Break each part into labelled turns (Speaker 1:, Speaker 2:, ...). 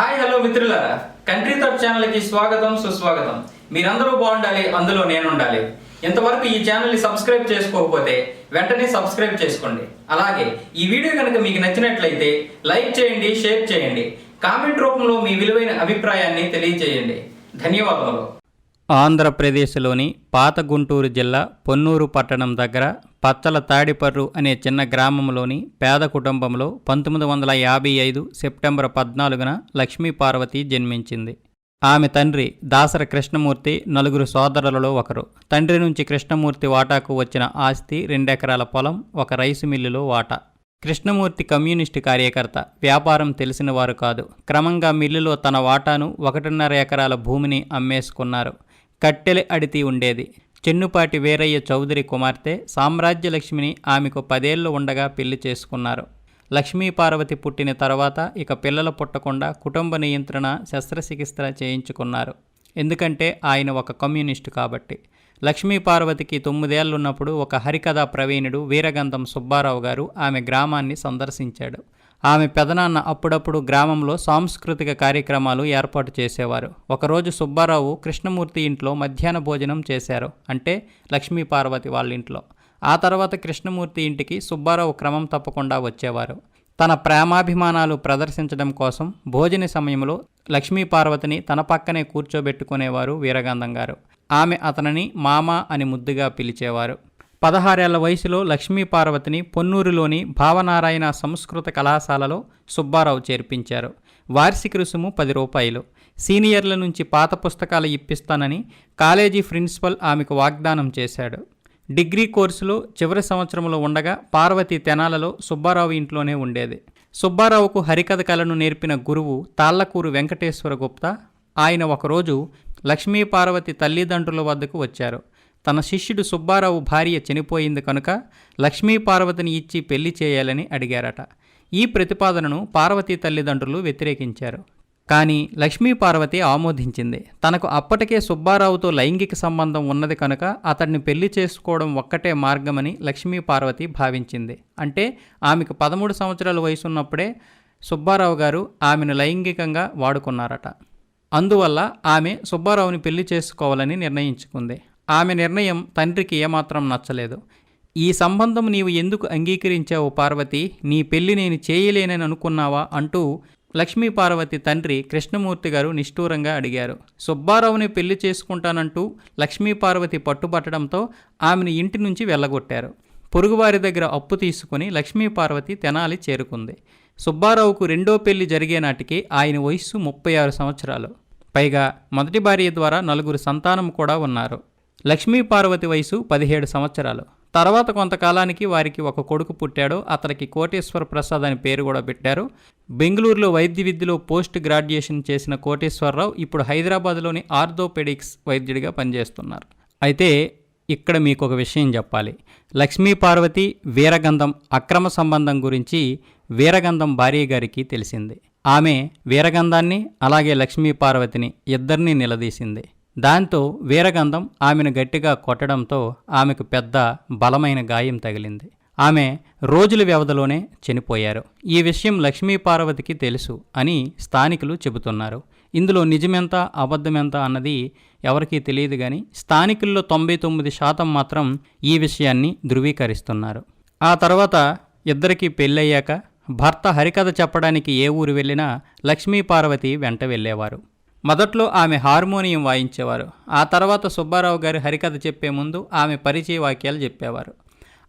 Speaker 1: Hi hello మిత్రులారా. Country channel ఛానల్కి స్వాగతం సుస్వాగతం. మీరందరూ బాగుండాలి అందులో నేను ఉండాలి ఇంతవరకు ఈ ఛానల్ని సబ్స్క్రైబ్ చేసుకోకపోతే వెంటనే సబ్స్క్రైబ్ చేసుకోండి. అలాగే ఈ వీడియో కనుక మీకు నచ్చినట్లయితే లైక్ చేయండి షేర్ చేయండి. కామెంట్ రూపంలో మీ విలువైన అభిప్రాయాన్ని తెలియజేయండి ధన్యవాదములు. ఆంధ్రప్రదేశ్లోని పాత గుంటూరు జిల్లా పొన్నూరు పట్టణం దగ్గర పచ్చల తాడిపర్రు అనే చిన్న గ్రామంలోని పేద కుటుంబంలో పంతొమ్మిది వందల యాభై ఐదు సెప్టెంబర్ పద్నాలుగున లక్ష్మీ పార్వతి జన్మించింది. ఆమె తండ్రి దాసర కృష్ణమూర్తి నలుగురు సోదరులలో ఒకరు. తండ్రి నుంచి కృష్ణమూర్తి వాటాకు వచ్చిన ఆస్తి రెండెకరాల పొలం ఒక రైసు మిల్లులో వాటా. కృష్ణమూర్తి కమ్యూనిస్టు కార్యకర్త వ్యాపారం తెలిసిన వారు కాదు. క్రమంగా మిల్లులో తన వాటాను ఒకటిన్నర ఎకరాల భూమిని అమ్మేసుకున్నారు. కట్టెలె అడితి ఉండేది. చెన్నుపాటి వీరయ్య చౌదరి కుమార్తె సామ్రాజ్యలక్ష్మిని ఆమెకు పదేళ్ళు ఉండగా పెళ్ళి చేసుకున్నారు. లక్ష్మీ పార్వతి పుట్టిన తర్వాత ఇక పిల్లలు పుట్టకుండా కుటుంబ నియంత్రణ శస్త్రచికిత్స చేయించుకున్నారు. ఎందుకంటే ఆయన ఒక కమ్యూనిస్టు కాబట్టి. లక్ష్మీ పార్వతికి తొమ్మిదేళ్ళున్నప్పుడు ఒక హరికథా ప్రవీణుడు వీరగంధం సుబ్బారావు గారు ఆమె గ్రామాన్ని సందర్శించాడు. ఆమె పెదనాన్న అప్పుడప్పుడు గ్రామంలో సాంస్కృతిక కార్యక్రమాలు ఏర్పాటు చేసేవారు. ఒకరోజు సుబ్బారావు కృష్ణమూర్తి ఇంట్లో మధ్యాహ్న భోజనం చేశారు. అంటే లక్ష్మీ పార్వతి వాళ్ళ ఇంట్లో. ఆ తర్వాత కృష్ణమూర్తి ఇంటికి సుబ్బారావు క్రమం తప్పకుండా వచ్చేవారు. తన ప్రేమాభిమానాలు ప్రదర్శించడం కోసం భోజన సమయంలో లక్ష్మీ పార్వతిని తన పక్కనే కూర్చోబెట్టుకునేవారు వీరగంధం గారు. ఆమె అతనిని మామ అని ముద్దుగా పిలిచేవారు. పదహారేళ్ళ వయసులో లక్ష్మీ పార్వతిని పొన్నూరులోని భావనారాయణ సంస్కృత కళాశాలలో సుబ్బారావు చేర్పించారు. వార్షిక రుసుము పది రూపాయలు. సీనియర్ల నుంచి పాత పుస్తకాలు ఇప్పిస్తానని కాలేజీ ప్రిన్సిపల్ ఆమెకు వాగ్దానం చేశాడు. డిగ్రీ కోర్సులో చివరి సంవత్సరంలో ఉండగా పార్వతి తెనాలలో సుబ్బారావు ఇంట్లోనే ఉండేది. సుబ్బారావుకు హరికథ కళను నేర్పిన గురువు తాళ్ళకూరు వెంకటేశ్వర గుప్తా ఆయన ఒకరోజు లక్ష్మీ పార్వతి తల్లిదండ్రుల వద్దకు వచ్చారు. తన శిష్యుడు సుబ్బారావు భార్య చనిపోయింది కనుక లక్ష్మీ పార్వతిని ఇచ్చి పెళ్ళి చేయాలని అడిగారట. ఈ ప్రతిపాదనను పార్వతీ తల్లిదండ్రులు వ్యతిరేకించారు. కానీ లక్ష్మీ పార్వతి ఆమోదించింది. తనకు అప్పటికే సుబ్బారావుతో లైంగిక సంబంధం ఉన్నది కనుక అతడిని పెళ్ళి చేసుకోవడం ఒక్కటే మార్గమని లక్ష్మీ పార్వతి భావించింది. అంటే ఆమెకు పదమూడు సంవత్సరాల వయసు ఉన్నప్పుడే సుబ్బారావు గారు ఆమెను లైంగికంగా వాడుకున్నారట. అందువల్ల ఆమె సుబ్బారావుని పెళ్ళి చేసుకోవాలని నిర్ణయించుకుంది. ఆమె నిర్ణయం తండ్రికి ఏమాత్రం నచ్చలేదు. ఈ సంబంధం నీవు ఎందుకు అంగీకరించావు పార్వతి? నీ పెళ్ళి నేను చేయలేనని అనుకున్నావా? అంటూ లక్ష్మీ పార్వతి తండ్రి కృష్ణమూర్తి గారు నిష్ఠూరంగా అడిగారు. సుబ్బారావుని పెళ్ళి చేసుకుంటానంటూ లక్ష్మీ పార్వతి పట్టుబట్టడంతో ఆమెను ఇంటి నుంచి వెళ్ళగొట్టారు. పొరుగువారి దగ్గర అప్పు తీసుకుని లక్ష్మీ పార్వతి తెనాలి చేరుకుంది. సుబ్బారావుకు రెండో పెళ్ళి జరిగే నాటికి ఆయన వయస్సు ముప్పై ఆరు సంవత్సరాలు. పైగా మొదటి భార్య ద్వారా నలుగురు సంతానం కూడా ఉన్నారు. లక్ష్మీ పార్వతి వయసు పదిహేడు సంవత్సరాలు. తర్వాత కొంతకాలానికి వారికి ఒక కొడుకు పుట్టాడు. అతనికి కోటేశ్వర ప్రసాద్ అని పేరు కూడా పెట్టారు. బెంగళూరులో వైద్య విద్యలో పోస్ట్ గ్రాడ్యుయేషన్ చేసిన కోటేశ్వరరావు ఇప్పుడు హైదరాబాద్లోని ఆర్థోపెడిక్స్ వైద్యుడిగా పనిచేస్తున్నారు. అయితే ఇక్కడ మీకు ఒక విషయం చెప్పాలి. లక్ష్మీ పార్వతి వీరగంధం అక్రమ సంబంధం గురించి వీరగంధం భార్య గారికి తెలిసింది. ఆమె వీరగంధాన్ని అలాగే లక్ష్మీ పార్వతిని ఇద్దరినీ నిలదీసింది. దాంతో వీరగంధం ఆమెను గట్టిగా కొట్టడంతో ఆమెకు పెద్ద బలమైన గాయం తగిలింది. ఆమె రోజుల వ్యవధిలోనే చనిపోయారు. ఈ విషయం లక్ష్మీపార్వతికి తెలుసు అని స్థానికులు చెబుతున్నారు. ఇందులో నిజమెంత అబద్ధమెంత అన్నది ఎవరికీ తెలియదు కానీ స్థానికుల్లో తొంభై తొమ్మిది శాతం మాత్రం ఈ విషయాన్ని ధృవీకరిస్తున్నారు. ఆ తర్వాత ఇద్దరికీ పెళ్ళయ్యాక భర్త హరికథ చెప్పడానికి ఏ ఊరు వెళ్ళినా లక్ష్మీపార్వతి వెంట వెళ్ళేవారు. మొదట్లో ఆమె హార్మోనియం వాయించేవారు. ఆ తర్వాత సుబ్బారావు గారి హరికథ చెప్పే ముందు ఆమె పరిచయ వాక్యాలు చెప్పేవారు.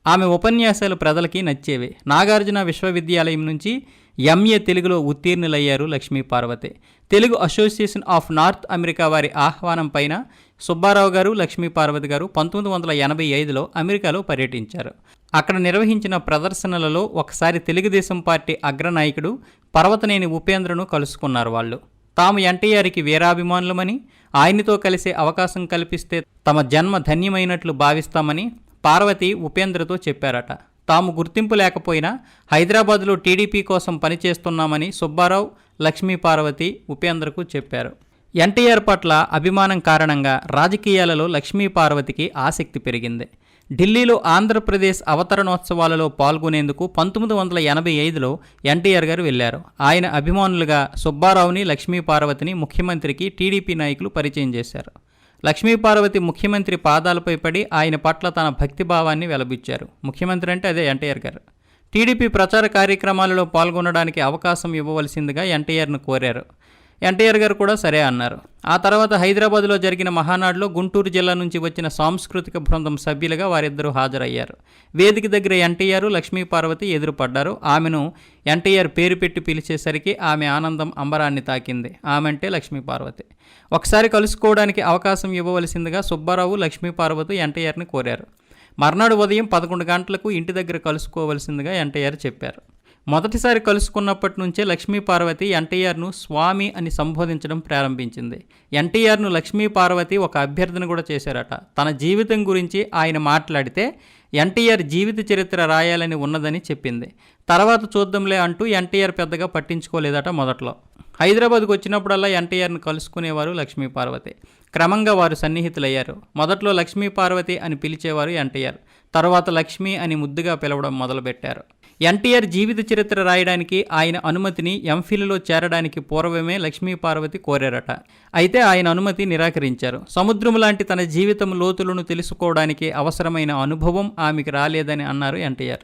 Speaker 1: ఆమె ఉపన్యాసాలు ప్రజలకి నచ్చేవి. నాగార్జున విశ్వవిద్యాలయం నుంచి ఎంఏ తెలుగులో ఉత్తీర్ణులయ్యారు Lakshmi Parvati. Telugu association of North America వారి ఆహ్వానం పైన సుబ్బారావు గారు లక్ష్మీ పార్వతి గారు పంతొమ్మిది వందల ఎనభై ఐదులో అమెరికాలో పర్యటించారు. అక్కడ నిర్వహించిన ప్రదర్శనలలో ఒకసారి తెలుగుదేశం పార్టీ అగ్రనాయకుడు పర్వతనేని ఉపేంద్రను కలుసుకున్నారు వాళ్ళు. తాము ఎన్టీఆర్కి వీరాభిమానులమని ఆయనతో కలిసే అవకాశం కల్పిస్తే తమ జన్మ ధన్యమైనట్లు భావిస్తామని పార్వతి ఉపేంద్రతో చెప్పారట. తాము గుర్తింపు లేకపోయినా హైదరాబాద్లో టీడీపీ కోసం పనిచేస్తున్నామని సుబ్బారావు లక్ష్మీ పార్వతి ఉపేంద్రకు చెప్పారు. ఎన్టీఆర్ పట్ల అభిమానం కారణంగా రాజకీయాలలో లక్ష్మీ పార్వతికి ఆసక్తి పెరిగింది. ఢిల్లీలో ఆంధ్రప్రదేశ్ అవతరణోత్సవాలలో పాల్గొనేందుకు పంతొమ్మిది వందల ఎనభై ఐదులో ఎన్టీఆర్ గారు వెళ్ళారు ఆయన అభిమానులుగా సుబ్బారావుని లక్ష్మీపార్వతిని ముఖ్యమంత్రికి టీడీపీ నాయకులు పరిచయం చేశారు. లక్ష్మీపార్వతి ముఖ్యమంత్రి పాదాలపై పడి ఆయన పట్ల తన భక్తిభావాన్ని వెలబుచ్చారు. ముఖ్యమంత్రి అంటే అదే ఎన్టీఆర్ గారు. టీడీపీ ప్రచార కార్యక్రమాలలో పాల్గొనడానికి అవకాశం ఇవ్వవలసిందిగా ఎన్టీఆర్ను కోరారు. ఎన్టీఆర్ గారు కూడా సరే అన్నారు. ఆ తర్వాత హైదరాబాద్లో జరిగిన మహానాడులో గుంటూరు జిల్లా నుంచి వచ్చిన సాంస్కృతిక బృందం సభ్యులుగా వారిద్దరూ హాజరయ్యారు. వేదిక దగ్గర ఎన్టీఆర్ లక్ష్మీ పార్వతి ఎదురుపడ్డారు. ఆమెను ఎన్టీఆర్ పేరు పెట్టి పిలిచేసరికి ఆమె ఆనందం అంబరాన్ని తాకింది. ఆమె అంటే లక్ష్మీ పార్వతి. ఒకసారి కలుసుకోవడానికి అవకాశం ఇవ్వవలసిందిగా సుబ్బారావు లక్ష్మీ పార్వతి ఎన్టీఆర్ని కోరారు. మర్నాడు ఉదయం పదకొండు గంటలకు ఇంటి దగ్గర కలుసుకోవలసిందిగా ఎన్టీఆర్ చెప్పారు. మొదటిసారి కలుసుకున్నప్పటి నుంచే లక్ష్మీ పార్వతి ఎన్టీఆర్ను స్వామి అని సంబోధించడం ప్రారంభించింది. ఎన్టీఆర్ను లక్ష్మీ పార్వతి ఒక అభ్యర్థన కూడా చేశారట. తన జీవితం గురించి ఆయన మాట్లాడితే ఎన్టీఆర్ జీవిత చరిత్ర రాయాలని ఉన్నదని చెప్పింది. తర్వాత చూద్దాంలే అంటూ ఎన్టీఆర్ పెద్దగా పట్టించుకోలేదట మొదట్లో. హైదరాబాద్కు వచ్చినప్పుడల్లా ఎన్టీఆర్ను కలుసుకునేవారు లక్ష్మీ పార్వతి. క్రమంగా వారు సన్నిహితులయ్యారు. మొదట్లో లక్ష్మీ పార్వతి అని పిలిచేవారు ఎన్టీఆర్. తర్వాత లక్ష్మి అని ముద్దుగా పిలవడం మొదలుపెట్టారు ఎన్టీఆర్ జీవిత చరిత్ర రాయడానికి ఆయన అనుమతిని ఎంఫిల్లో చేరడానికి పూర్వమే లక్ష్మీ పార్వతి కోరారట. అయితే ఆయన అనుమతి నిరాకరించారు. సముద్రం లాంటి తన జీవితం లోతులను తెలుసుకోవడానికి అవసరమైన అనుభవం ఆమెకు రాలేదని అన్నారు ఎన్టీఆర్.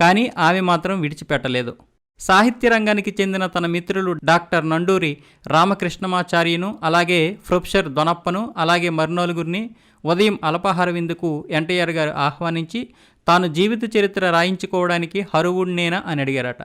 Speaker 1: కానీ ఆమె మాత్రం విడిచిపెట్టలేదు. సాహిత్య రంగానికి చెందిన తన మిత్రులు డాక్టర్ నండూరి రామకృష్ణమాచార్యను అలాగే ప్రొఫెసర్ దొనప్పను అలాగే మరినలుగురిని ఉదయం అల్పాహార విందుకు ఎన్టీఆర్ గారు ఆహ్వానించి తాను జీవిత చరిత్ర రాయించుకోవడానికి హరువుడినేనా అని అడిగారట.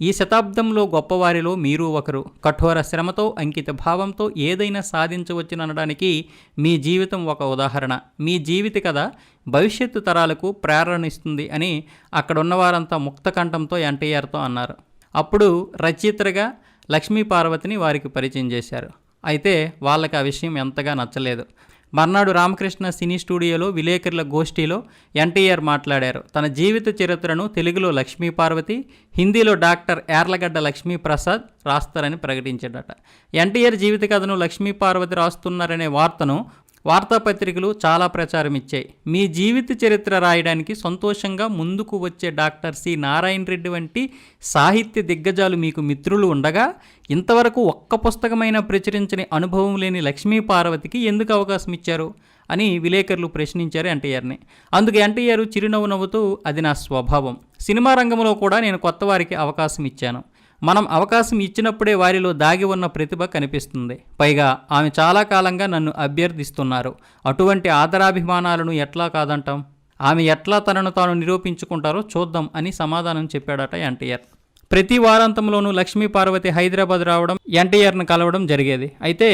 Speaker 1: ఈ శతాబ్దంలో గొప్పవారిలో మీరు ఒకరు. కఠోర శ్రమతో అంకిత భావంతో ఏదైనా సాధించవచ్చుననడానికి మీ జీవితం ఒక ఉదాహరణ. మీ జీవిత కథ భవిష్యత్తు తరాలకు ప్రేరణ ఇస్తుంది అని అక్కడున్న వారంతా ముక్తకంఠంతో ఎన్టీఆర్తో అన్నారు. అప్పుడు రచయితగా లక్ష్మీ పార్వతిని వారికి పరిచయం చేశారు. అయితే వాళ్ళకి ఆ విషయం ఎంతగా నచ్చలేదు. మర్నాడు రామకృష్ణ సినీ స్టూడియోలో విలేకరుల గోష్ఠిలో ఎన్టీఆర్ మాట్లాడారు. తన జీవిత చరిత్రను తెలుగులో లక్ష్మీ పార్వతి హిందీలో డాక్టర్ యార్లగడ్డ లక్ష్మీ ప్రసాద్ రాస్తారని ప్రకటించాడట. ఎన్టీఆర్ జీవిత కథను లక్ష్మీ పార్వతి రాస్తున్నారనే వార్తను వార్తాపత్రికలు చాలా ప్రచారం ఇచ్చాయి మీ జీవిత చరిత్ర రాయడానికి సంతోషంగా ముందుకు వచ్చే డాక్టర్ సి. నారాయణ రెడ్డి వంటి సాహిత్య దిగ్గజాలు మీకు మిత్రులు ఉండగా ఇంతవరకు ఒక్క పుస్తకమైనా ప్రచురించని అనుభవం లేని లక్ష్మీ పార్వతికి ఎందుకు అవకాశం ఇచ్చారు? అని విలేకరులు ప్రశ్నించారు ఎన్టీఆర్ని. అందుకు ఎన్టీఆర్ చిరునవ్వు నవ్వుతూ అది నా స్వభావం. సినిమా రంగంలో కూడా నేను కొత్త వారికి అవకాశం ఇచ్చాను. మనం అవకాశం ఇచ్చినప్పుడే వారిలో దాగి ఉన్న ప్రతిభ కనిపిస్తుంది. పైగా ఆమె చాలా కాలంగా నన్ను అభ్యర్థిస్తున్నారు. అటువంటి ఆదరాభిమానాలను ఎట్లా కాదంటాం? ఆమె ఎట్లా తనను తాను నిరూపించుకుంటారో చూద్దాం అని సమాధానం చెప్పాడట ఎన్టీఆర్. ప్రతి వారాంతంలోనూ లక్ష్మీ పార్వతి హైదరాబాద్ రావడం ఎన్టీఆర్ను కలవడం జరిగేది. అయితే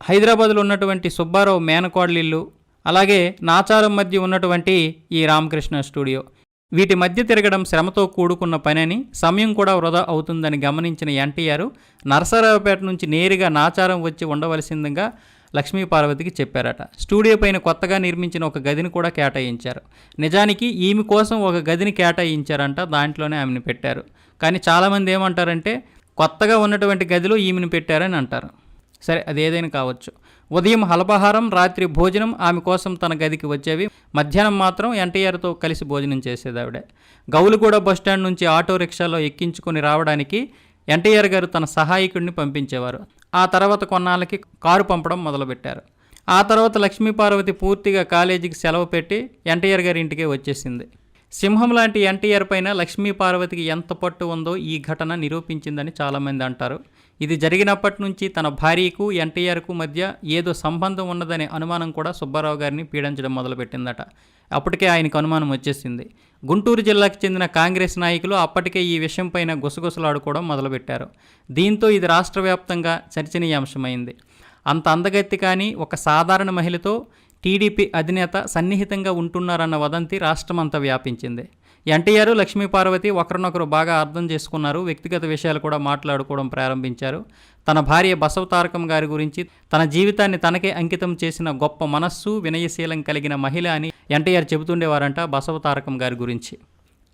Speaker 1: హైదరాబాద్లో ఉన్నటువంటి సుబ్బారావు మేనకోడలిల్లు అలాగే నాచారం మధ్య ఉన్నటువంటి ఈ రామకృష్ణ స్టూడియో. వీటి మధ్య తిరగడం శ్రమతో కూడుకున్న పనని సమయం కూడా వృధా అవుతుందని గమనించిన ఎన్టీఆర్ నరసరావుపేట నుంచి నేరుగా నాచారం వచ్చి ఉండవలసిందిగా లక్ష్మీ పార్వతికి చెప్పారట. స్టూడియో పైన కొత్తగా నిర్మించిన ఒక గదిని కూడా కేటాయించారు. నిజానికి ఈమె కోసం ఒక గదిని కేటాయించారంట దాంట్లోనే ఆమెను పెట్టారు. కానీ చాలామంది ఏమంటారంటే కొత్తగా ఉన్నటువంటి గదిలో ఈమెను పెట్టారని అంటారు. సరే అది ఏదైనా కావచ్చు. ఉదయం అల్పాహారం రాత్రి భోజనం ఆమె కోసం తన గదికి వచ్చేవి. మధ్యాహ్నం మాత్రం ఎన్టీఆర్తో కలిసి భోజనం చేసేదావిడే ఆవిడ. గౌలుగూడ బస్టాండ్ నుంచి ఆటో రిక్షాలో ఎక్కించుకొని రావడానికి ఎన్టీఆర్ గారు తన సహాయకుడిని పంపించేవారు. ఆ తర్వాత కొన్నాళ్ళకి కారు పంపడం మొదలుపెట్టారు. ఆ తర్వాత లక్ష్మీపార్వతి పూర్తిగా కాలేజీకి సెలవు పెట్టి ఎన్టీఆర్ గారి ఇంటికే వచ్చేసింది. సింహం లాంటి ఎన్టీఆర్ పైన లక్ష్మీపార్వతికి ఎంత పట్టు ఉందో ఈ ఘటన నిరూపించిందని చాలామంది అంటారు. ఇది జరిగినప్పటి నుంచి తన భార్యకు ఎన్టీఆర్కు మధ్య ఏదో సంబంధం ఉన్నదనే అనుమానం కూడా సుబ్బారావు గారిని పీడించడం మొదలుపెట్టిందట. అప్పటికే ఆయనకు అనుమానం వచ్చేసింది. గుంటూరు జిల్లాకు చెందిన కాంగ్రెస్ నాయకులు అప్పటికే ఈ విషయంపైన గుసగుసలాడుకోవడం మొదలుపెట్టారు. దీంతో ఇది రాష్ట్ర వ్యాప్తంగా చర్చనీయాంశమైంది. అంత అందగత్తి కానీ ఒక సాధారణ మహిళతో టీడీపీ అధినేత సన్నిహితంగా ఉంటున్నారన్న వదంతి రాష్ట్రమంతా వ్యాపించింది. ఎన్టీఆర్ లక్ష్మీ పార్వతి ఒకరినొకరు బాగా అర్థం చేసుకున్నారు. వ్యక్తిగత విషయాలు కూడా మాట్లాడుకోవడం ప్రారంభించారు. తన భార్య బసవ తారకం గారి గురించి తన జీవితాన్ని తనకే అంకితం చేసిన గొప్ప మనస్సు వినయశీలం కలిగిన మహిళ అని ఎన్టీఆర్ చెబుతుండేవారంట బసవ తారకం గారి గురించి.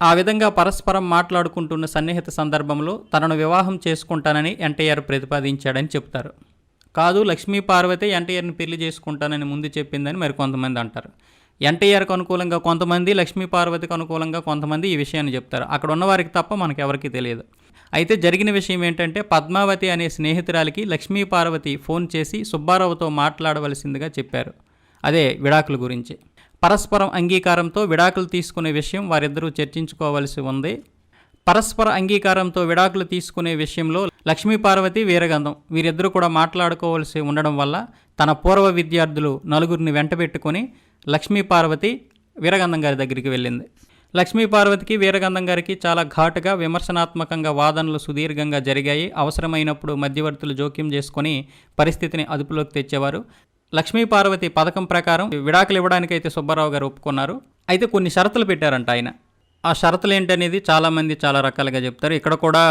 Speaker 1: ఆ విధంగా పరస్పరం మాట్లాడుకుంటున్న సన్నిహిత సందర్భంలో తనను వివాహం చేసుకుంటానని ఎన్టీఆర్ ప్రతిపాదించాడని చెప్తారు కాదు లక్ష్మీ పార్వతి ఎన్టీఆర్ని పెళ్ళి చేసుకుంటానని ముందు చెప్పిందని మరి కొంతమంది అంటారు. ఎన్టీఆర్కి అనుకూలంగా కొంతమంది లక్ష్మీ పార్వతికి అనుకూలంగా కొంతమంది ఈ విషయాన్ని చెప్తారు. అక్కడ ఉన్న వారికి తప్ప మనకు ఎవరికీ తెలియదు. అయితే జరిగిన విషయం ఏంటంటే పద్మావతి అనే స్నేహితురాలికి లక్ష్మీ పార్వతి ఫోన్ చేసి సుబ్బారావుతో మాట్లాడవలసిందిగా చెప్పారు. అదే విడాకుల గురించి. పరస్పరం అంగీకారంతో విడాకులు తీసుకునే విషయం వారిద్దరూ చర్చించుకోవలసి ఉంది. పరస్పర అంగీకారంతో విడాకులు తీసుకునే విషయంలో లక్ష్మీ పార్వతి వీరగంధం. వీరిద్దరూ కూడా మాట్లాడుకోవాల్సి ఉండడం వల్ల తన పూర్వ విద్యార్థులు నలుగురిని వెంటబెట్టుకొని లక్ష్మీపార్వతి వీరగంధం గారి దగ్గరికి వెళ్ళింది. లక్ష్మీపార్వతికి వీరగంధం గారికి చాలా ఘాటుగా విమర్శనాత్మకంగా వాదనలు సుదీర్ఘంగా జరిగాయి. అవసరమైనప్పుడు మధ్యవర్తులు జోక్యం చేసుకొని పరిస్థితిని అదుపులోకి తెచ్చేవారు. లక్ష్మీపార్వతి పథకం ప్రకారం విడాకులు ఇవ్వడానికైతే సుబ్బారావు గారు ఒప్పుకున్నారు. అయితే కొన్ని షరతులు పెట్టారంట ఆయన. ఆ షరతులు ఏంటనేది చాలామంది చాలా రకాలుగా చెప్తారు. ఇక్కడ కూడా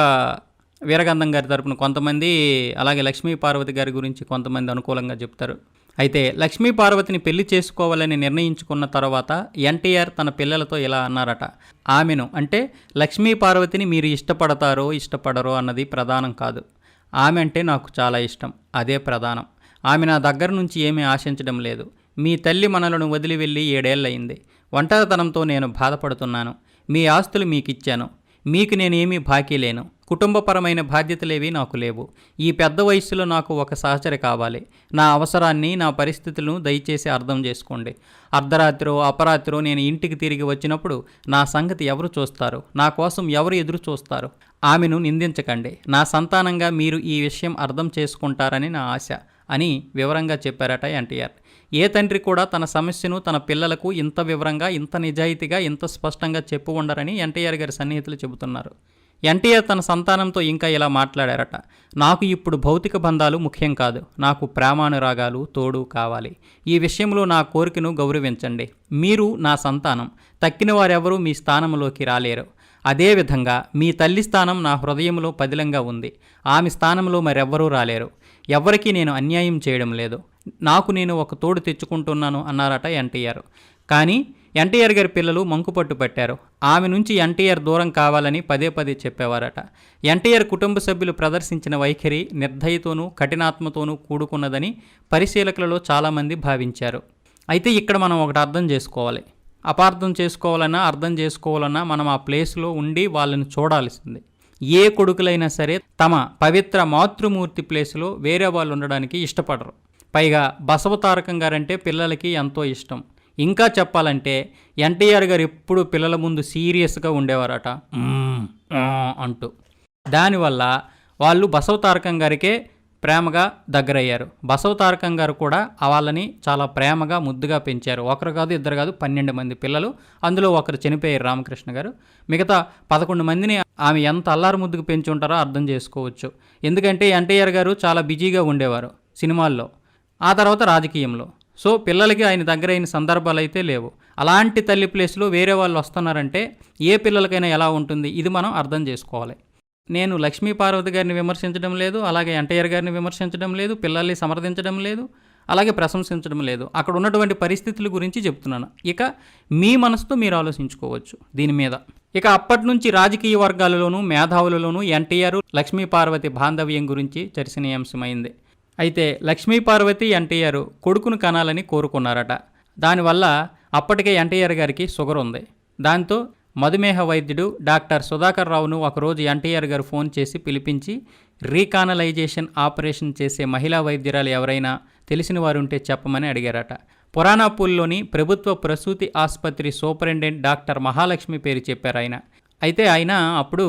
Speaker 1: వీరగంధం గారి తరపున కొంతమంది అలాగే లక్ష్మీ పార్వతి గారి గురించి కొంతమంది అనుకూలంగా చెప్తారు. అయితే లక్ష్మీ పార్వతిని పెళ్ళి చేసుకోవాలని నిర్ణయించుకున్న తర్వాత ఎన్టీఆర్ తన పిల్లలతో ఇలా అన్నారట. ఆమెను అంటే లక్ష్మీ పార్వతిని మీరు ఇష్టపడతారో ఇష్టపడరో అన్నది ప్రధానం కాదు. ఆమె అంటే నాకు చాలా ఇష్టం అదే ప్రధానం. ఆమె నా దగ్గర నుంచి ఏమీ ఆశించడం లేదు. మీ తల్లి మనలను వదిలి వెళ్ళి ఏడేళ్ళయింది. ఒంటరితనంతో నేను బాధపడుతున్నాను. మీ ఆస్తులు మీకు ఇచ్చాను మీకు నేనేమీ బాకీ లేను. కుటుంబపరమైన బాధ్యతలేవి నాకు లేవు. ఈ పెద్ద వయస్సులో నాకు ఒక సహచరి కావాలి. నా అవసరాన్ని నా పరిస్థితులను దయచేసి అర్థం చేసుకోండి. అర్ధరాత్రో అపరాత్రో నేను ఇంటికి తిరిగి వచ్చినప్పుడు నా సంగతి ఎవరు చూస్తారు? నా కోసం ఎవరు ఎదురు చూస్తారు? ఆమెను నిందించకండి. నా సంతానంగా మీరు ఈ విషయం అర్థం చేసుకుంటారని నా ఆశ అని వివరంగా చెప్పారట ఎన్టీఆర్. ఏ తండ్రి కూడా తన సమస్యను తన పిల్లలకు ఇంత వివరంగా ఇంత నిజాయితీగా ఇంత స్పష్టంగా చెప్పు ఉండరని ఎన్టీఆర్ గారి సన్నిహితులు చెబుతున్నారు. ఎన్టీఆర్ తన సంతానంతో ఇంకా ఇలా మాట్లాడారట. నాకు ఇప్పుడు భౌతిక బంధాలు ముఖ్యం కాదు. నాకు ప్రేమానురాగాలు తోడు కావాలి. ఈ విషయంలో నా కోరికను గౌరవించండి. మీరు నా సంతానం. తక్కిన వారెవరూ మీ స్థానంలోకి రాలేరు. అదేవిధంగా మీ తల్లి స్థానం నా హృదయంలో పదిలంగా ఉంది. ఆమె స్థానంలో మరెవ్వరూ రాలేరు. ఎవ్వరికీ నేను అన్యాయం చేయడం లేదు. నాకు నేను ఒక తోడు తెచ్చుకుంటున్నాను అన్నారట ఎన్టీఆర్. కానీ ఎన్టీఆర్ గారి పిల్లలు మంకుపట్టు పట్టారు. ఆమె నుంచి ఎన్టీఆర్ దూరం కావాలని పదే పదే చెప్పేవారట. ఎన్టీఆర్ కుటుంబ సభ్యులు ప్రదర్శించిన వైఖరి నిర్దయతోనూ కఠినాత్మతోనూ కూడుకున్నదని పరిశీలకులలో చాలామంది భావించారు. అయితే ఇక్కడ మనం ఒకటి అర్థం చేసుకోవాలి. అపార్థం చేసుకోవాలన్నా అర్థం చేసుకోవాలన్నా మనం ఆ ప్లేస్లో ఉండి వాళ్ళని చూడాల్సింది. ఏ కొడుకులైనా సరే తమ పవిత్ర మాతృమూర్తి ప్లేస్లో వేరే వాళ్ళు ఉండడానికి ఇష్టపడరు. పైగా బసవతారకం గారంటే పిల్లలకి ఎంతో ఇష్టం. ఇంకా చెప్పాలంటే ఎన్టీఆర్ గారు ఎప్పుడు పిల్లల ముందు సీరియస్గా ఉండేవారట. అంటూ. దానివల్ల వాళ్ళు బసవ తారకం గారికే ప్రేమగా దగ్గరయ్యారు. బసవ తారకం గారు కూడా వాళ్ళని చాలా ప్రేమగా ముద్దుగా పెంచారు. ఒకరు కాదు ఇద్దరు కాదు పన్నెండు మంది పిల్లలు. అందులో ఒకరు చనిపోయారు రామకృష్ణ గారు. మిగతా పదకొండు మందిని ఆమె ఎంత అల్లారు ముద్దుకు పెంచి ఉంటారో అర్థం చేసుకోవచ్చు. ఎందుకంటే ఎన్టీఆర్ గారు చాలా బిజీగా ఉండేవారు సినిమాల్లో. ఆ తర్వాత రాజకీయంలో. సో పిల్లలకి ఆయన దగ్గర అయిన సందర్భాలు అయితే లేవు. అలాంటి తల్లి ప్లేస్లో వేరే వాళ్ళు వస్తున్నారంటే ఏ పిల్లలకైనా ఎలా ఉంటుంది? ఇది మనం అర్థం చేసుకోవాలి. నేను లక్ష్మీ పార్వతి గారిని విమర్శించడం లేదు అలాగే ఎన్టీఆర్ గారిని విమర్శించడం లేదు పిల్లల్ని సమర్థించడం లేదు అలాగే ప్రశంసించడం లేదు. అక్కడ ఉన్నటువంటి పరిస్థితుల గురించి చెప్తున్నాను. ఇక మీ మనసుతో మీరు ఆలోచించుకోవచ్చు దీని మీద. ఇక అప్పటి నుంచి రాజకీయ వర్గాలలోనూ మేధావులలోనూ ఎన్టీఆర్ లక్ష్మీ పార్వతి బాంధవ్యం గురించి చర్చనీయాంశమైంది. అయితే లక్ష్మీ పార్వతి ఎన్టీఆర్ కొడుకును కనాలని కోరుకున్నారట. దానివల్ల అప్పటికే ఎన్టీఆర్ గారికి షుగర్ ఉంది. దాంతో మధుమేహ వైద్యుడు డాక్టర్ సుధాకర్ రావును ఒకరోజు ఎన్టీఆర్ గారు ఫోన్ చేసి పిలిపించి రీకానలైజేషన్ ఆపరేషన్ చేసే మహిళా వైద్యురాలు ఎవరైనా తెలిసిన వారు ఉంటే చెప్పమని అడిగారట. పురాణాపూల్లోని ప్రభుత్వ ప్రసూతి ఆసుపత్రి సూపరింటెండెంట్ డాక్టర్ మహాలక్ష్మి పేరు చెప్పారు ఆయన. అయితే ఆయన అప్పుడు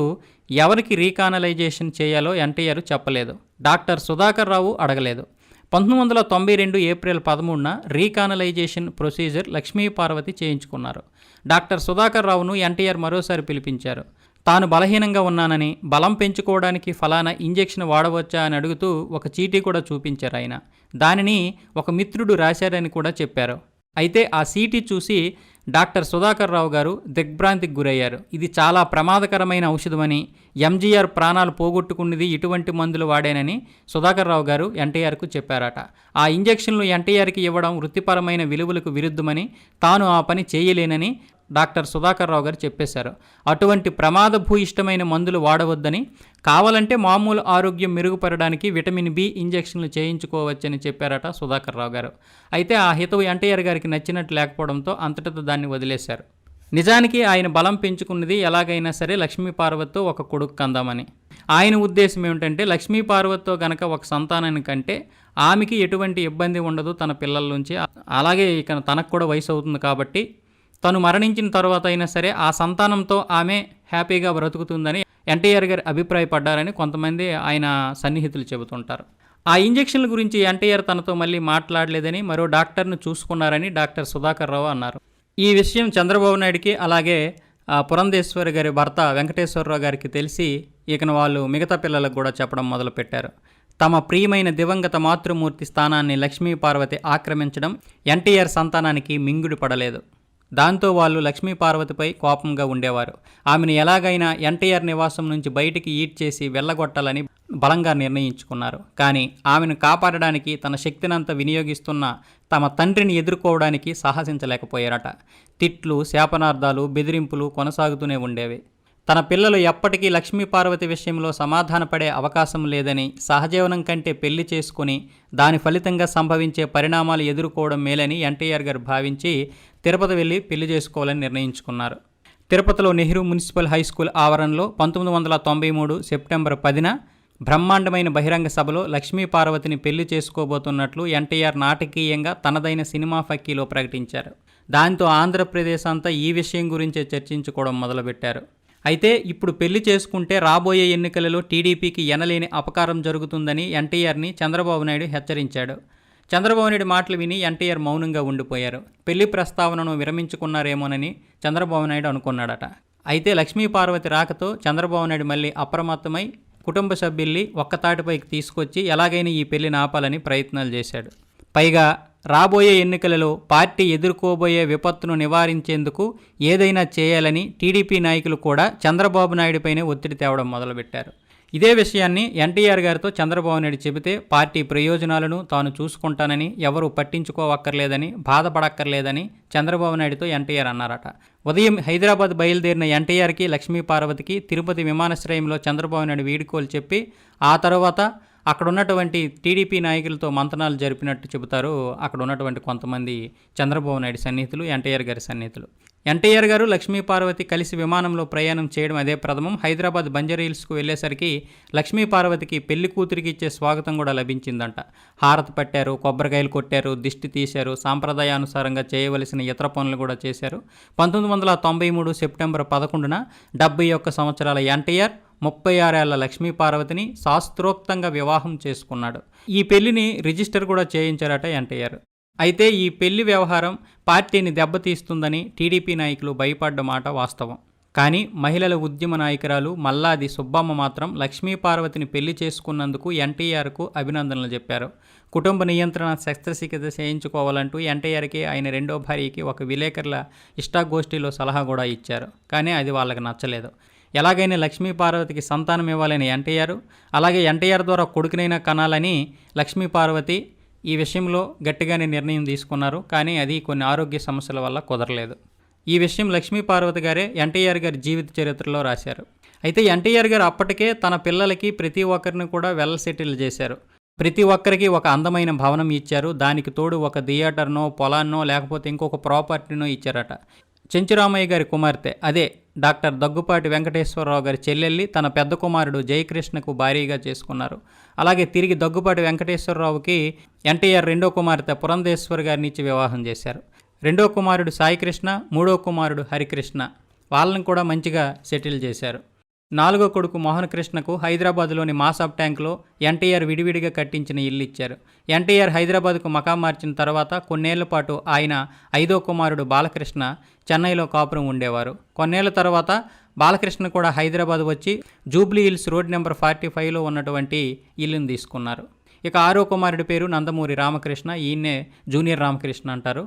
Speaker 1: ఎవరికి రీకానలైజేషన్ చేయాలో ఎన్టీఆర్ చెప్పలేదు. డాక్టర్ సుధాకర్ రావు అడగలేదు. పంతొమ్మిది వందల తొంభై రెండు ఏప్రిల్ పదమూడున రీకానలైజేషన్ ప్రొసీజర్ లక్ష్మీ పార్వతి చేయించుకున్నారు. డాక్టర్ సుధాకర్ రావును ఎన్టీఆర్ మరోసారి పిలిపించారు. తాను బలహీనంగా ఉన్నానని బలం పెంచుకోవడానికి ఫలానా ఇంజెక్షన్ వాడవచ్చా అని అడుగుతూ ఒక చీటీ కూడా చూపించారు ఆయన. దానిని ఒక మిత్రుడు రాశారని కూడా చెప్పారు. అయితే ఆ సీటీ చూసి డాక్టర్ సుధాకర్ రావు గారు దిగ్భ్రాంతికి గురయ్యారు. ఇది చాలా ప్రమాదకరమైన ఔషధమని ఎంజీఆర్ ప్రాణాలు పోగొట్టుకున్నది ఇటువంటి మందులు వాడేనని సుధాకర్ రావు గారు ఎన్టీఆర్కు చెప్పారట. ఆ ఇంజెక్షన్లు ఎన్టీఆర్కి ఇవ్వడం వృత్తిపరమైన విలువలకు విరుద్ధమని తాను ఆ పని చేయలేనని డాక్టర్ సుధాకర్ రావు గారు చెప్పేశారు. అటువంటి ప్రమాద భూయిష్టమైన మందులు వాడవద్దని కావాలంటే మామూలు ఆరోగ్యం మెరుగుపడడానికి విటమిన్ బి ఇంజెక్షన్లు చేయించుకోవచ్చని చెప్పారట సుధాకర్ రావు గారు. అయితే ఆ హితవు ఎన్టీఆర్ గారికి నచ్చినట్టు లేకపోవడంతో అంతటితో దాన్ని వదిలేశారు. నిజానికి ఆయన బలం పెంచుకున్నది ఎలాగైనా సరే లక్ష్మీ పార్వతితో ఒక కొడుకు కందామని ఆయన ఉద్దేశం ఏమిటంటే లక్ష్మీ పార్వతితో గనక ఒక సంతానాన్ని కంటే ఆమెకి ఎటువంటి ఇబ్బంది ఉండదు తన పిల్లల నుంచి. అలాగే ఇక తనకు కూడా వయసు అవుతుంది కాబట్టి తను మరణించిన తర్వాత అయినా సరే ఆ సంతానంతో ఆమె హ్యాపీగా బ్రతుకుతుందని ఎన్టీఆర్ గారు అభిప్రాయపడ్డారని కొంతమంది ఆయన సన్నిహితులు చెబుతుంటారు. ఆ ఇంజెక్షన్ల గురించి ఎన్టీఆర్ తనతో మళ్ళీ మాట్లాడలేదని మరో డాక్టర్ను చూసుకున్నారని డాక్టర్ సుధాకర్ రావు అన్నారు. ఈ విషయం చంద్రబాబు నాయుడికి అలాగే పురంధేశ్వరి గారి భర్త వెంకటేశ్వరరావు గారికి తెలిసి ఇకను వాళ్ళు మిగతా పిల్లలకు కూడా చెప్పడం మొదలుపెట్టారు. తమ ప్రియమైన దివంగత మాతృమూర్తి స్థానాన్ని లక్ష్మీ పార్వతి ఆక్రమించడం ఎన్టీఆర్ సంతానానికి మింగుడు పడలేదు. దాంతో వాళ్ళు లక్ష్మీ పార్వతిపై కోపంగా ఉండేవారు. ఆమెను ఎలాగైనా ఎన్టీఆర్ నివాసం నుంచి బయటికి ఈడ్ చేసి వెళ్ళగొట్టాలని బలంగా నిర్ణయించుకున్నారు. కానీ ఆమెను కాపాడడానికి తన శక్తినంతా వినియోగిస్తున్న తమ తండ్రిని ఎదుర్కోవడానికి సాహసించలేకపోయారట. తిట్లు శాపనార్థాలు బెదిరింపులు కొనసాగుతూనే ఉండేవి. తన పిల్లలు ఎప్పటికీ లక్ష్మీపార్వతి విషయంలో సమాధానపడే అవకాశం లేదని సహజీవనం కంటే పెళ్ళి చేసుకుని దాని ఫలితంగా సంభవించే పరిణామాలు ఎదుర్కోవడం మేలని ఎన్టీఆర్ గారు భావించి తిరుపతి వెళ్ళి పెళ్ళి చేసుకోవాలని నిర్ణయించుకున్నారు. తిరుపతిలో నెహ్రూ మున్సిపల్ హై స్కూల్ ఆవరణలో పంతొమ్మిది వందల తొంభై మూడు సెప్టెంబర్ పదిన బ్రహ్మాండమైన బహిరంగ సభలో లక్ష్మీపార్వతిని పెళ్ళి చేసుకోబోతున్నట్లు ఎన్టీఆర్ నాటకీయంగా తనదైన సినిమా ఫక్కీలో ప్రకటించారు. దాంతో ఆంధ్రప్రదేశ్ అంతా ఈ విషయం గురించే చర్చించుకోవడం మొదలుపెట్టారు. అయితే ఇప్పుడు పెళ్ళి చేసుకుంటే రాబోయే ఎన్నికలలో టీడీపీకి ఎనలేని అపకారం జరుగుతుందని ఎన్టీఆర్ని చంద్రబాబు నాయుడు హెచ్చరించాడు. చంద్రబాబు నాయుడు మాటలు విని ఎన్టీఆర్ మౌనంగా ఉండిపోయారు. పెళ్ళి ప్రస్తావనను విరమించుకున్నారేమోనని చంద్రబాబు నాయుడు అనుకున్నాడట. అయితే లక్ష్మీ పార్వతి రాకతో చంద్రబాబు నాయుడు మళ్ళీ అప్రమత్తమై కుటుంబ సభ్యుల్ని ఒక్కతాటిపైకి తీసుకొచ్చి ఎలాగైనా ఈ పెళ్ళిని ఆపాలని ప్రయత్నాలు చేశాడు. పైగా రాబోయే ఎన్నికలలో పార్టీ ఎదుర్కోబోయే విపత్తును నివారించేందుకు ఏదైనా చేయాలని టీడీపీ నాయకులు కూడా చంద్రబాబు నాయుడుపైనే ఒత్తిడి తేవడం మొదలుపెట్టారు. ఇదే విషయాన్ని ఎన్టీఆర్ గారితో చంద్రబాబు నాయుడు చెబితే పార్టీ ప్రయోజనాలను తాను చూసుకుంటానని ఎవరూ పట్టించుకోవక్కర్లేదని బాధపడక్కర్లేదని చంద్రబాబు నాయుడుతో ఎన్టీఆర్ అన్నారట. ఉదయం హైదరాబాద్ బయలుదేరిన ఎన్టీఆర్కి లక్ష్మీ పార్వతికి తిరుపతి విమానాశ్రయంలో చంద్రబాబు నాయుడు వీడుకోలు చెప్పి ఆ తర్వాత అక్కడ ఉన్నటువంటి టీడీపీ నాయకులతో మంతనాలు జరిపినట్టు చెబుతారు. అక్కడ ఉన్నటువంటి కొంతమంది చంద్రబాబు నాయుడు సన్నిహితులు ఎన్టీఆర్ గారి సన్నిహితులు. ఎన్టీఆర్ గారు లక్ష్మీ పార్వతి కలిసి విమానంలో ప్రయాణం చేయడం అదే ప్రథమం. హైదరాబాద్ బంజారా వెళ్ళేసరికి లక్ష్మీ పార్వతికి పెళ్ళి కూతురికి ఇచ్చే స్వాగతం కూడా లభించిందంట. హారతి పట్టారు కొబ్బరికాయలు కొట్టారు దిష్టి తీశారు సాంప్రదాయానుసారంగా చేయవలసిన ఇతర పనులు కూడా చేశారు. పంతొమ్మిది వందల తొంభై మూడు సెప్టెంబర్ పదకొండున డెబ్బై ఒక్క సంవత్సరాల ఎన్టీఆర్ ముప్పై ఆరేళ్ళ లక్ష్మీ పార్వతిని శాస్త్రోక్తంగా వివాహం చేసుకున్నాడు. ఈ పెళ్ళిని రిజిస్టర్ కూడా చేయించారట ఎన్టీఆర్. అయితే ఈ పెళ్ళి వ్యవహారం పార్టీని దెబ్బతీస్తుందని టీడీపీ నాయకులు భయపడ్డ మాట వాస్తవం. కానీ మహిళల ఉద్యమ నాయకురాలు మల్లాది సుబ్బమ్మ మాత్రం లక్ష్మీపార్వతిని పెళ్ళి చేసుకున్నందుకు ఎన్టీఆర్కు అభినందనలు చెప్పారు. కుటుంబ నియంత్రణ శస్త్రచికిత్స చేయించుకోవాలంటూ ఎన్టీఆర్కి ఆయన రెండో భార్యకి ఒక విలేకరుల ఇష్టాగోష్ఠిలో సలహా కూడా ఇచ్చారు. కానీ అది వాళ్ళకి నచ్చలేదు. ఎలాగైనా లక్ష్మీపార్వతికి సంతానం ఇవ్వాలని ఎన్టీఆర్ అలాగే ఎన్టీఆర్ ద్వారా కొడుకునైనా కనాలని లక్ష్మీపార్వతి ఈ విషయంలో గట్టిగానే నిర్ణయం తీసుకున్నారు కానీ అది కొన్ని ఆరోగ్య సమస్యల వల్ల కుదరలేదు. ఈ విషయం లక్ష్మీ పార్వతి గారే ఎన్టీఆర్ గారి జీవిత చరిత్రలో రాశారు. అయితే ఎన్టీఆర్ గారు అప్పటికే తన పిల్లలకి ప్రతి ఒక్కరిని కూడా వెల్ సెటిల్ చేశారు. ప్రతి ఒక్కరికి ఒక అందమైన భవనం ఇచ్చారు. దానికి తోడు ఒక థియేటర్నో పొలాన్నో లేకపోతే ఇంకొక ప్రాపర్టీనో ఇచ్చారట. చెంచురామయ్య గారి కుమార్తె. అదే డాక్టర్ దగ్గుపాటి వెంకటేశ్వరరావు గారి చెల్లెల్లి తన పెద్ద కుమారుడు జయకృష్ణకు భారీగా చేసుకున్నారు. అలాగే తిరిగి దగ్గుపాటి వెంకటేశ్వరరావుకి ఎన్టీఆర్ రెండో కుమార్తె పురంధేశ్వర్ గారిని ఇచ్చి వివాహం చేశారు. రెండో కుమారుడు సాయికృష్ణ మూడో కుమారుడు హరికృష్ణ. వాళ్ళని కూడా మంచిగా సెటిల్ చేశారు. నాలుగో కొడుకు మోహన్ కృష్ణకు హైదరాబాద్లోని మాసాబ్ ట్యాంక్లో ఎన్టీఆర్ విడివిడిగా కట్టించిన ఇల్లు ఇచ్చారు ఎన్టీఆర్ హైదరాబాద్కు మకాం మార్చిన తర్వాత కొన్నేళ్ళ పాటు ఆయన ఐదో కుమారుడు బాలకృష్ణ చెన్నైలో కాపురం ఉండేవారు. కొన్నేళ్ళ తర్వాత బాలకృష్ణ కూడా హైదరాబాద్ వచ్చి Jubilee Hills road number forty ఫైవ్లో ఉన్నటువంటి ఇల్లును తీసుకున్నారు. ఇక ఆరో కుమారుడి పేరు నందమూరి రామకృష్ణ ఈయన్నే జూనియర్ రామకృష్ణ అంటారు.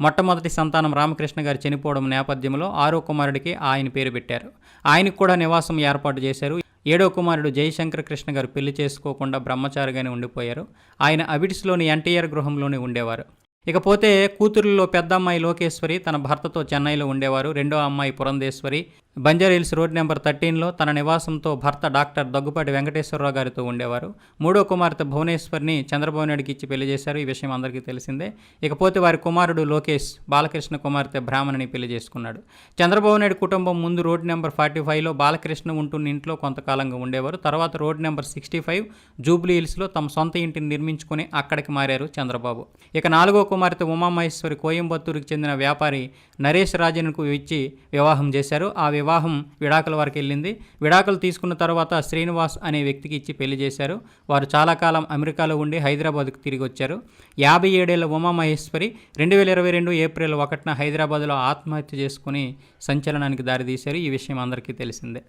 Speaker 1: మొట్టమొదటి సంతానం రామకృష్ణ గారు చనిపోవడం నేపథ్యంలో ఆరో కుమారుడికి ఆయన పేరు పెట్టారు. ఆయనకు కూడా నివాసం ఏర్పాటు చేశారు. ఏడో కుమారుడు జయశంకర్ కృష్ణ గారు పెళ్ళి చేసుకోకుండా బ్రహ్మచారిగానే ఉండిపోయారు. ఆయన అబిడ్స్లోని ఎన్టీఆర్ గృహంలోనే ఉండేవారు. ఇకపోతే కూతురులో పెద్ద అమ్మాయి లోకేశ్వరి తన భర్తతో చెన్నైలో ఉండేవారు. రెండో అమ్మాయి పురంధేశ్వరి బంజారీల్స్ రోడ్ నెంబర్ థర్టీన్లో తన నివాసంతో భర్త డాక్టర్ దగ్గుపాటి వెంకటేశ్వరరావు గారితో ఉండేవారు. మూడో కుమార్తె భువనేశ్వర్ని చంద్రబాబు నాయుడుకి ఇచ్చి పెళ్ళి చేశారు. ఈ విషయం అందరికీ తెలిసిందే. ఇకపోతే వారి కుమారుడు లోకేష్ బాలకృష్ణ కుమార్తె బ్రాహ్మణని పెళ్ళి చేసుకున్నాడు. చంద్రబాబు నాయుడు కుటుంబం ముందు రోడ్ నెంబర్ ఫార్టీ ఫైవ్లో బాలకృష్ణ ఉంటున్న ఇంట్లో కొంతకాలంగా ఉండేవారు. తర్వాత road number sixty five Jubilee హిల్స్లో తమ సొంత ఇంటిని నిర్మించుకుని అక్కడికి మారారు చంద్రబాబు. ఇక నాలుగో కుమార్తె ఉమామహేశ్వరి కోయంబత్తూరుకు చెందిన వ్యాపారి నరేష్ రాజన్కు ఇచ్చి వివాహం చేశారు. ఆ వివాహం విడాకుల వరకు వెళ్ళింది. విడాకులు తీసుకున్న తర్వాత శ్రీనివాస్ అనే వ్యక్తికి ఇచ్చి పెళ్ళి చేశారు. వారు చాలా కాలం అమెరికాలో ఉండి హైదరాబాద్కు తిరిగి వచ్చారు. యాభై ఏడేళ్ళ ఉమామహేశ్వరి రెండు వేల ఇరవై రెండు ఏప్రిల్ ఒకటిన హైదరాబాద్లో ఆత్మహత్య చేసుకుని సంచలనానికి దారితీశారు. ఈ విషయం అందరికీ తెలిసిందే.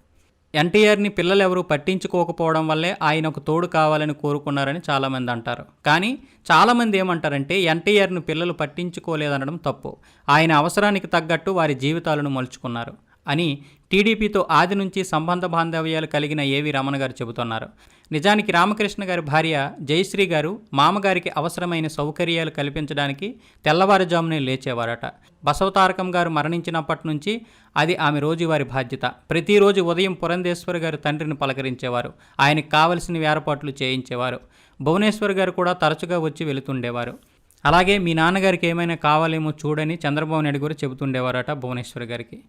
Speaker 1: ఎన్టీఆర్ని పిల్లలు ఎవరు పట్టించుకోకపోవడం వల్లే ఆయనకు తోడు కావాలని కోరుకున్నారని చాలామంది అంటారు. కానీ చాలామంది ఏమంటారంటే ఎన్టీఆర్ను పిల్లలు పట్టించుకోలేదనడం తప్పు. ఆయన అవసరానికి తగ్గట్టు వారి జీవితాలను మలుచుకున్నారు. అని టీడీపీతో ఆది నుంచి సంబంధ బాంధవ్యాలు కలిగిన ఏవి రమణ గారు చెబుతున్నారు. నిజానికి రామకృష్ణ గారి భార్య జయశ్రీ గారు మామగారికి అవసరమైన సౌకర్యాలు కల్పించడానికి తెల్లవారుజామునే లేచేవారట. బసవతారకం గారు మరణించినప్పటి నుంచి అది ఆమె రోజువారి బాధ్యత. ప్రతిరోజు ఉదయం పురంధేశ్వర్ గారు తండ్రిని పలకరించేవారు. ఆయనకు కావలసిన ఏర్పాట్లు చేయించేవారు. భువనేశ్వర్ గారు కూడా తరచుగా వచ్చి వెళుతుండేవారు. అలాగే మీ నాన్నగారికి ఏమైనా కావాలేమో చూడని చంద్రబాబు నాయుడు గారు చెబుతుండేవారట భువనేశ్వర్ గారికి.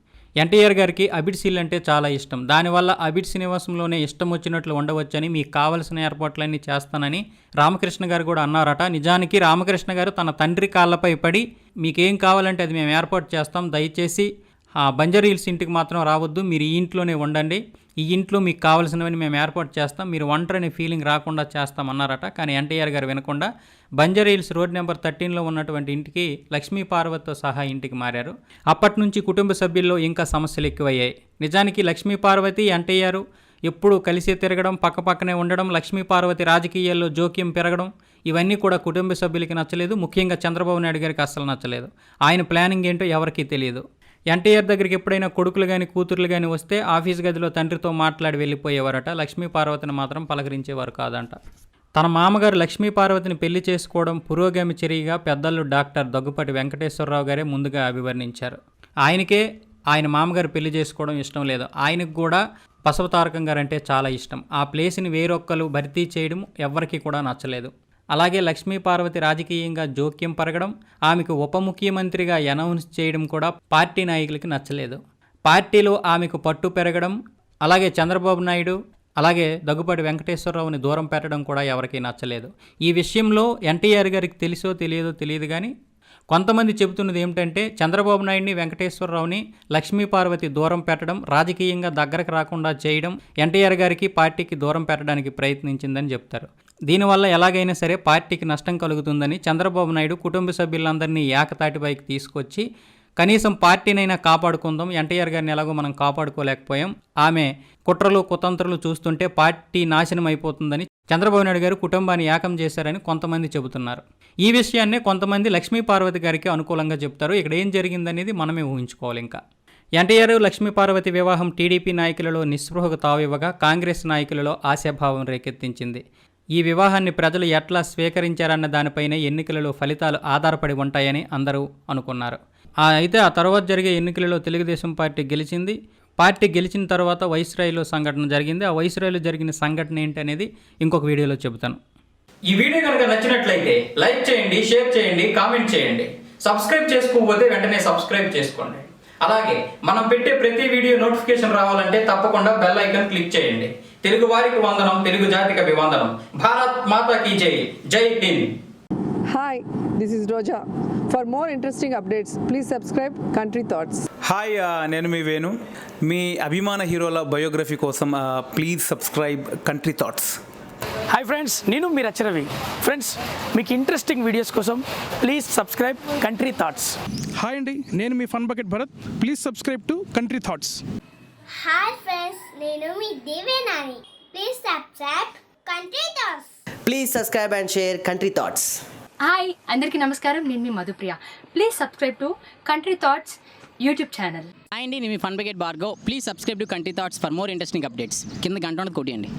Speaker 1: ఎన్టీఆర్ గారికి అబిడ్సీలు అంటే చాలా ఇష్టం. దానివల్ల అబిడ్ శ్రీనివాసంలోనే ఇష్టం వచ్చినట్లు ఉండవచ్చని మీకు కావలసిన ఏర్పాట్లన్నీ చేస్తానని రామకృష్ణ గారు కూడా అన్నారట. నిజానికి రామకృష్ణ గారు తన తండ్రి కాళ్ళపై పడి మీకేం కావాలంటే అది మేము ఏర్పాటు చేస్తాం. దయచేసి బంజర్ హిల్స్ ఇంటికి మాత్రం రావద్దు. మీరు ఈ ఇంట్లోనే ఉండండి. ఈ ఇంట్లో మీకు కావాల్సినవన్నీ మేము ఏర్పాటు చేస్తాం. మీరు ఒంటరి ఫీలింగ్ రాకుండా చేస్తాం అన్నారట కానీ ఎన్టీఆర్ గారు వినకుండా బంజర్ హిల్స్ రోడ్ నెంబర్ థర్టీన్లో ఉన్నటువంటి ఇంటికి లక్ష్మీ పార్వతితో సహా ఇంటికి మారారు. అప్పటి నుంచి కుటుంబ సభ్యుల్లో ఇంకా సమస్యలు ఎక్కువయ్యాయి. నిజానికి లక్ష్మీ పార్వతి ఎన్టీఆర్ ఎప్పుడు కలిసి తిరగడం పక్కపక్కనే ఉండడం లక్ష్మీ పార్వతి రాజకీయాల్లో జోక్యం పెరగడం ఇవన్నీ కూడా కుటుంబ సభ్యులకి నచ్చలేదు. ముఖ్యంగా చంద్రబాబు నాయుడు గారికి అస్సలు నచ్చలేదు. ఆయన ప్లానింగ్ ఏంటో ఎవరికీ తెలియదు. ఎన్టీఆర్ దగ్గరికి ఎప్పుడైనా కొడుకులు కానీ కూతుర్లు కానీ వస్తే ఆఫీస్ గదిలో తండ్రితో మాట్లాడి వెళ్ళిపోయేవారట. లక్ష్మీ పార్వతిని మాత్రం పలకరించేవారు కాదంట. తన మామగారు లక్ష్మీ పార్వతిని పెళ్ళి చేసుకోవడం పురోగామి చర్యగా పెద్దలు డాక్టర్ దగ్గుపాటి వెంకటేశ్వరరావు గారే ముందుగా అభివర్ణించారు. ఆయనకే ఆయన మామగారు పెళ్ళి చేసుకోవడం ఇష్టం లేదు. ఆయనకు కూడా బసవతారకం గారు అంటే చాలా ఇష్టం. ఆ ప్లేస్ని వేరొక్కరు భర్తీ చేయడం ఎవ్వరికీ కూడా నచ్చలేదు. అలాగే లక్ష్మీ పార్వతి రాజకీయంగా జోక్యం పరగడం ఆమెకు ఉప ముఖ్యమంత్రిగా అనౌన్స్ చేయడం కూడా పార్టీ నాయకులకి నచ్చలేదు. పార్టీలో ఆమెకు పట్టు పెరగడం అలాగే చంద్రబాబు నాయుడు అలాగే దగ్గుపాటి వెంకటేశ్వరరావుని దూరం పెట్టడం కూడా ఎవరికీ నచ్చలేదు. ఈ విషయంలో ఎన్టీఆర్ గారికి తెలుసో తెలియదో తెలియదు కానీ కొంతమంది చెబుతున్నది ఏమిటంటే చంద్రబాబు నాయుడిని వెంకటేశ్వరరావుని లక్ష్మీపార్వతి దూరం పెట్టడం రాజకీయంగా దగ్గరకు రాకుండా చేయడం ఎన్టీఆర్ గారికి పార్టీకి దూరం పెట్టడానికి ప్రయత్నించిందని చెప్తారు. దీనివల్ల ఎలాగైనా సరే పార్టీకి నష్టం కలుగుతుందని చంద్రబాబు నాయుడు కుటుంబ సభ్యులందరినీ ఏకతాటిపైకి తీసుకొచ్చి కనీసం పార్టీనైనా కాపాడుకుందాం ఎన్టీఆర్ గారిని ఎలాగో మనం కాపాడుకోలేకపోయాం ఆమె కుట్రలు కుతంత్రలు చూస్తుంటే పార్టీ నాశనం అయిపోతుందని చంద్రబాబు నాయుడు గారు కుటుంబాన్ని ఏకం చేశారని కొంతమంది చెబుతున్నారు. ఈ విషయాన్నే కొంతమంది లక్ష్మీ పార్వతి గారికి అనుకూలంగా చెప్తారు. ఇక్కడ ఏం జరిగిందనేది మనమే ఊహించుకోవాలి ఇంకా. ఎన్టీఆర్ లక్ష్మీ పార్వతి వివాహం టీడీపీ నాయకులలో నిస్పృహకు తావివ్వగా కాంగ్రెస్ నాయకులలో ఆశాభావం రేకెత్తించింది. ఈ వివాహాన్ని ప్రజలు ఎట్లా స్వీకరించారన్న దానిపైనే ఎన్నికలలో ఫలితాలు ఆధారపడి ఉంటాయని అందరూ అనుకున్నారు. అయితే ఆ తర్వాత జరిగే ఎన్నికలలో తెలుగుదేశం పార్టీ గెలిచింది. పార్టీ గెలిచిన తర్వాత వైస్రాయిలో సంఘటన జరిగింది. ఆ వైస్రాయిలో జరిగిన సంఘటన ఏంటి అనేది ఇంకొక వీడియోలో చెబుతాను. ఈ వీడియో కనుక నచ్చినట్లయితే లైక్ చేయండి షేర్ చేయండి కామెంట్ చేయండి. సబ్స్క్రైబ్ చేసుకోకపోతే వెంటనే సబ్స్క్రైబ్ చేసుకోండి. అలాగే మనం పెట్టే ప్రతి వీడియో నోటిఫికేషన్ రావాలంటే తప్పకుండా బెల్ ఐకాన్ క్లిక్ చేయండి. తెలుగు వారికి వందనం తెలుగు జాతికి అభివందనం భారత్ మాతా కీ జై. జై హింద్.
Speaker 2: Hi, this is Roja. For more interesting updates, please subscribe Country Thoughts.
Speaker 3: హాయ్ నేను మీ వేణు. మీ అభిమాన హీరోల బయోగ్రఫీ కోసం please subscribe Country Thoughts
Speaker 4: hi friends నేను మీ రచరవి. ఫ్రెండ్స్ మీకు ఇంట్రెస్టింగ్ వీడియోస్ కోసం please subscribe Country Thoughts
Speaker 5: hi అండి నేను మీ Fun Bucket Bharath. Please subscribe to Country Thoughts
Speaker 6: hi friends నేను మీ Devenani please subscribe Country Thoughts
Speaker 7: Please subscribe and share Country Thoughts.
Speaker 8: Hi అందరికీ నమస్కారం. నేను మీ Madhupriya. Please subscribe to Country Thoughts YouTube channel
Speaker 9: hi అండి నేను మీ Fun Bucket Bargo please subscribe to Country Thoughts for more interesting updates కింద గంట కొట్టియండి.